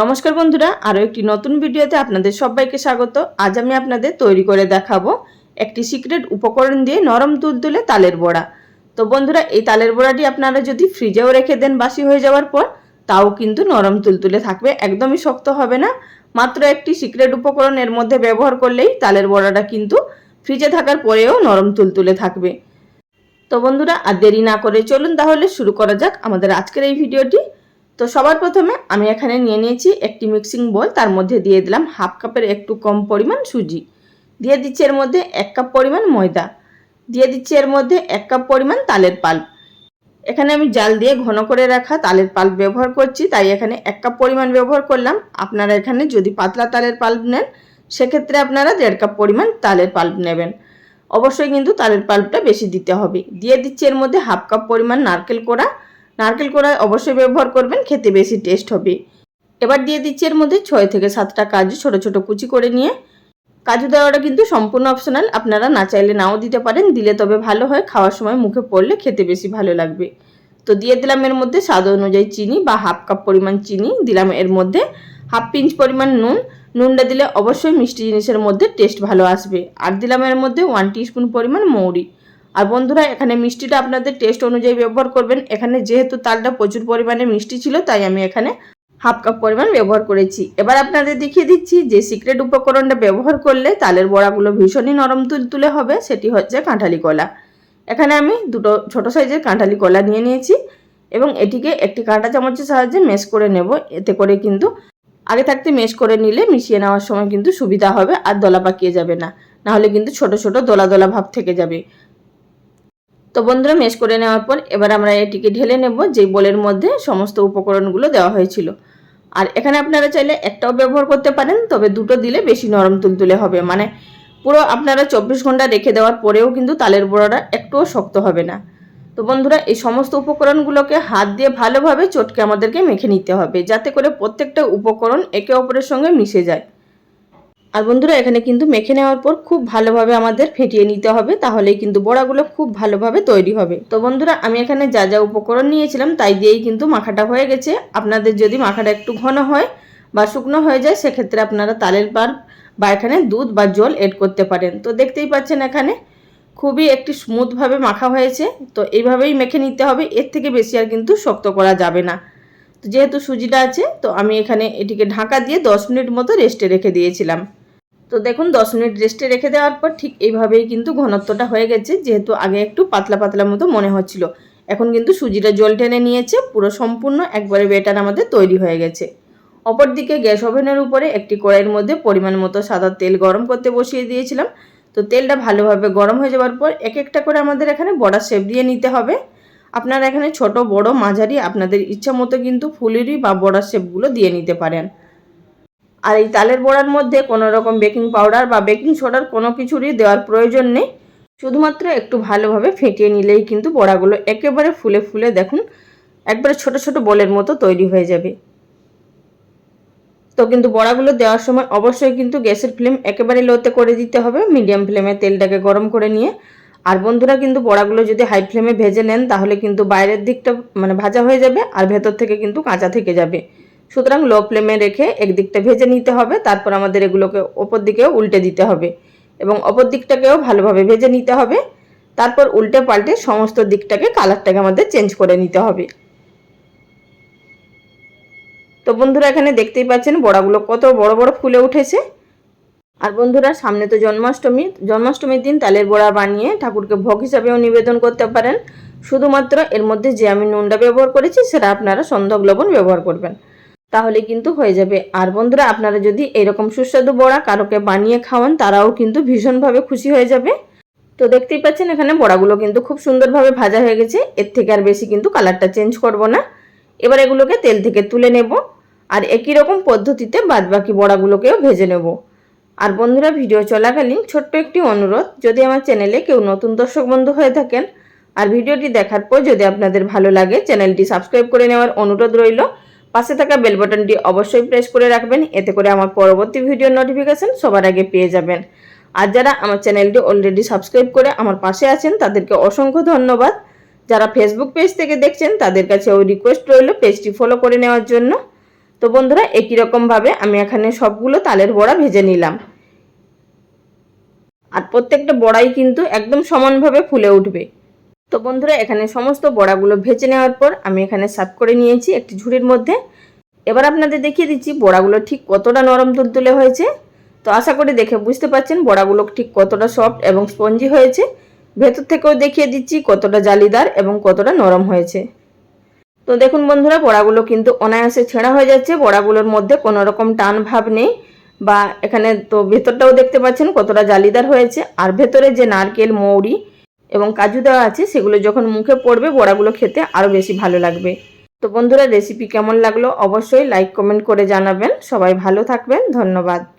নমস্কার বন্ধুরা, আরও একটি নতুন ভিডিওতে আপনাদের সবাইকে স্বাগত। আজ আমি আপনাদের তৈরি করে দেখাবো একটি সিক্রেট উপকরণ দিয়ে নরম তুলতুলে তালের বড়া। তো বন্ধুরা, এই তালের বড়াটি আপনারা যদি ফ্রিজেও রেখে দেন বাসি হয়ে যাওয়ার পর, তাও কিন্তু নরম তুলতুলে থাকবে, একদমই শক্ত হবে না। মাত্র একটি সিক্রেট উপকরণ এর মধ্যে ব্যবহার করলেই তালের বড়াটা কিন্তু ফ্রিজে থাকার পরেও নরম তুলতুলে থাকবে। তো বন্ধুরা, আর দেরি না করে চলুন তাহলে শুরু করা যাক আমাদের আজকের এই ভিডিওটি। তো সবার প্রথমে আমি এখানে নিয়ে নিয়েছি একটি মিক্সিং বোল তার মধ্যে দিয়ে দিলাম হাফ কাপের একটু কম পরিমাণ সুজি। দিয়ে দিচ্ছি এর মধ্যে এক কাপ পরিমাণ ময়দা। দিয়ে দিচ্ছি এর মধ্যে এক কাপ পরিমাণ তালের পাল্প। এখানে আমি জাল দিয়ে ঘন করে রাখা তালের পাল্প ব্যবহার করছি, তাই এখানে এক কাপ পরিমাণ ব্যবহার করলাম। আপনারা এখানে যদি পাতলা তালের পাল্প নেন, সেক্ষেত্রে আপনারা দেড় কাপ পরিমাণ তালের পাল্প নেবেন। অবশ্যই কিন্তু তালের পাল্পটা বেশি দিতে হবে। দিয়ে দিচ্ছি এর মধ্যে হাফ কাপ পরিমাণ নারকেল কোড়া। নারকেল কোড়া অবশ্যই ব্যবহার করবেন, খেতে বেশি টেস্ট হবে। এবার দিয়ে দিচ্ছি এর মধ্যে ছয় থেকে সাতটা কাজু ছোট ছোট কুচি করে নিয়ে। কাজু দেওয়াটা কিন্তু সম্পূর্ণ অপশনাল আপনারা না চাইলে নাও দিতে পারেন, দিলে তবে ভালো হয়, খাওয়ার সময় মুখে পড়লে খেতে বেশি ভালো লাগবে। তো দিয়ে দিলাম এর মধ্যে স্বাদ অনুযায়ী চিনি বা হাফ কাপ পরিমাণ চিনি, দিলাম এর মধ্যে হাফ পিঞ্চ পরিমাণ নুন। নুনটা দিলে অবশ্যই মিষ্টি জিনিসের মধ্যে টেস্ট ভালো আসবে। আর দিলাম এর মধ্যে ওয়ান টিস্পুন পরিমাণ মৌরি। আর বন্ধুরা, এখানে মিষ্টিটা আপনাদের টেস্ট অনুযায়ী ব্যবহার করবেন। এখানে যেহেতু তালটা প্রচুর পরিমাণে মিষ্টি ছিল, তাই আমি এখানে হাফ কাপ পরিমাণ ব্যবহার করেছি। এবার আপনাদের দেখিয়ে দিচ্ছি যে সিক্রেট উপকরণটা ব্যবহার করলে তালের বড়াগুলো ভীষণই নরম তুলতুলে হবে, সেটি হচ্ছে কাঁঠালি কলা। এখানে আমি দুটো ছোট সাইজের কাঁঠালি কলা নিয়ে নিয়েছি এবং এটিকে একটি কাঁটা চামচের সাহায্যে মেশ করে নেব। এতে করে কিন্তু আগে থাকতে মেশ করে নিলে মিশিয়ে নেওয়ার সময় কিন্তু সুবিধা হবে আর দলা পাকিয়ে যাবে না। নাহলে কিন্তু ছোট ছোট দলা দলা ভাব থেকে যাবে। তো বন্ধুরা, মেশ করে নেওয়ার পর এবার আমরা এটিকে ঢেলে নেব, যে বোলের মধ্যে সমস্ত উপকরণগুলো দেওয়া হয়েছিল। আর এখানে আপনারা চাইলে একটাও ব্যবহার করতে পারেন, তবে দুটো দিলে বেশি নরম তুলতুলে হবে। মানে পুরো আপনারা চব্বিশ ঘণ্টা রেখে দেওয়ার পরেও কিন্তু তালের বড়াটা একটুও শক্ত হবে না। তো বন্ধুরা, এই সমস্ত উপকরণগুলোকে হাত দিয়ে ভালোভাবে চটকে আমাদেরকে মেখে নিতে হবে, যাতে করে প্রত্যেকটা উপকরণ একে অপরের সঙ্গে মিশে যায়। আর বন্ধুরা, এখানে কিন্তু মেখে নেওয়ার পর খুব ভালোভাবে আমাদের ফেটিয়ে নিতে হবে, তাহলেই কিন্তু বড়াগুলো খুব ভালোভাবে তৈরি হবে। তো বন্ধুরা, আমি এখানে যা যা উপকরণ নিয়েছিলাম, তাই দিয়েই কিন্তু মাখাটা হয়ে গেছে। আপনাদের যদি মাখাটা একটু ঘন হয় বা শুকনো হয়ে যায়, সেক্ষেত্রে আপনারা তালের পার বা এখানে দুধ বা জল এড করতে পারেন। তো দেখতেই পাচ্ছেন এখানে খুবই একটি স্মুথভাবে মাখা হয়েছে। তো এইভাবেই মেখে নিতে হবে, এর থেকে বেশি আর কিন্তু শক্ত করা যাবে না। তো যেহেতু সুজিটা আছে, তো আমি এখানে এটিকে ঢাকা দিয়ে দশ মিনিট মতো রেস্টে রেখে দিয়েছিলাম। তো দেখুন, দশ মিনিট রেস্টে রেখে দেওয়ার পর ঠিক এইভাবেই কিন্তু ঘনত্বটা হয়ে গেছে, যেহেতু আগে একটু পাতলা পাতলা মতো মনে হচ্ছিল। এখন কিন্তু সুজিটা জল টেনে নিয়েছে, পুরো সম্পূর্ণ একবারে বেটার আমাদের তৈরি হয়ে গেছে। অপরদিকে গ্যাস ওভেনের উপরে একটি কড়াইয়ের মধ্যে পরিমাণ মতো সাদা তেল গরম করতে বসিয়ে দিয়েছিলাম। তো তেলটা ভালোভাবে গরম হয়ে যাওয়ার পর এক একটা করে আমাদের এখানে বড়া শেপ দিয়ে নিতে হবে। আপনারা এখানে ছোট, বড়, মাঝারি, আপনাদের ইচ্ছা মতো কিন্তু ফুলেরই বা বড়ার শেপগুলো দিয়ে নিতে পারেন। আর এই তালের বড়ার মধ্যে কোনো রকম বেকিং পাউডার বা বেকিং সোডার কোনো কিছুরই দেওয়ার প্রয়োজন নেই। শুধুমাত্র একটু ভালোভাবে ফেটিয়ে নিলেই কিন্তু বড়াগুলো একেবারে ফুলে ফুলে দেখুন, একবারে ছোট ছোট বলের মতো তৈরি হয়ে যাবে। তো কিন্তু বড়াগুলো দেওয়ার সময় অবশ্যই কিন্তু গ্যাসের ফ্লেম একেবারে লোতে করে দিতে হবে, মিডিয়াম ফ্লেমে তেলটাকে গরম করে নিয়ে। আর বন্ধুরা কিন্তু বড়াগুলো যদি হাই ফ্লেমে ভেজে নেন, তাহলে কিন্তু বাইরের দিকটা মানে ভাজা হয়ে যাবে আর ভেতর থেকে কিন্তু কাঁচা থেকে যাবে। সুতরাং লো ফ্লেমে রেখে একদিকটা ভেজে নিতে হবে, তারপর আমাদের এগুলোকে ওপর দিকেও উল্টে দিতে হবে এবং অপর দিকটাকেও ভালোভাবে ভেজে নিতে হবে, তারপর উল্টে পাল্টে সমস্ত দিকটাকে কালারটাকে আমাদের চেঞ্জ করে নিতে হবে। তো বন্ধুরা, এখানে দেখতেই পাচ্ছেন বড়াগুলো কত বড় বড় ফুলে উঠেছে। আর বন্ধুরা, সামনে তো জন্মাষ্টমী, জন্মাষ্টমীর দিন তালের বড়া বানিয়ে ঠাকুরকে ভোগ হিসাবেও নিবেদন করতে পারেন। শুধুমাত্র এর মধ্যে যে আমি নুনটা ব্যবহার করেছি, সেটা আপনারা সন্ধক লবণ ব্যবহার করবেন। তাহলে কিন্তু হয়ে যাবে। আর বন্ধুরা, আপনারা যদি এরকম সুস্বাদু বড়া কারোকে বানিয়ে খাওয়ান, তারাও কিন্তু ভীষণভাবে খুশি হয়ে যাবে। তো দেখতেই পাচ্ছেন, এখানে বড়াগুলো কিন্তু খুব সুন্দরভাবে ভাজা হয়ে গেছে। এর থেকে আর বেশি কিন্তু কালারটা চেঞ্জ করব না। এবার এগুলোকে তেল থেকে তুলে নেব। আর একই রকম পদ্ধতিতে বাদবাকি বড়াগুলোকেও ভেজে নেব। আর বন্ধুরা, ভিডিও চলাকালীন ছোট্ট একটি অনুরোধ। যদি আমার চ্যানেলে কেউ নতুন দর্শক বন্ধু হয়ে থাকেন, আর ভিডিওটি দেখার পর যদি আপনাদের ভালো লাগে, চ্যানেলটি সাবস্ক্রাইব করে নেওয়ার অনুরোধ রইল। পাশে থাকা বেল বাটনটি অবশ্যই প্রেস করে রাখবেন। এতে করে আমার পরবর্তী ভিডিও নোটিফিকেশন সবার আগে পেয়ে যাবেন। আর যারা আমার চ্যানেলটি অলরেডি সাবস্ক্রাইব করে আমার পাশে আছেন, তাদেরকে অসংখ্য ধন্যবাদ। যারা ফেসবুক পেজ থেকে দেখছেন, তাদের কাছে ওই রিকোয়েস্ট রইল পেজটি ফলো করে নেওয়ার জন্য। তো বন্ধুরা, একই রকমভাবে আমি এখানে সবগুলো তালের বড়া ভেজে নিলাম। আর প্রত্যেকটা বড়াই কিন্তু একদম সমানভাবে ফুলে উঠবে। তো বন্ধুরা, এখানে সমস্ত বড়াগুলো ভেজে নেওয়ার পর আমি এখানে সাফ করে নিয়েছি একটি ঝুড়ির মধ্যে। এবার আপনাদের দেখিয়ে দিচ্ছি বড়াগুলো ঠিক কতটা নরম তুলতুলে হয়েছে। তো আশা করি দেখে বুঝতে পারছেন বড়াগুলো ঠিক কতটা সফট এবং স্পঞ্জি হয়েছে। ভেতর থেকেও দেখিয়ে দিচ্ছি কতটা জালিদার এবং কতটা নরম হয়েছে। তো দেখুন বন্ধুরা, বড়াগুলো কিন্তু অনায়াসে ছেঁড়া হয়ে যাচ্ছে। বড়াগুলোর মধ্যে কোনো রকম টান ভাব নেই বা এখানে তো ভেতরটাও দেখতে পাচ্ছেন কতটা জালিদার হয়েছে। আর ভেতরে যে নারকেল, মৌরি এবং কাজু দেওয়া আছে, সেগুলো যখন মুখে পড়বে, বড়াগুলো খেতে আরও বেশি ভালো লাগবে। তো বন্ধুরা রেসিপি কেমন লাগল? অবশ্যই লাইক কমেন্ট করে জানাবেন। সবাই ভালো থাকবেন। ধন্যবাদ।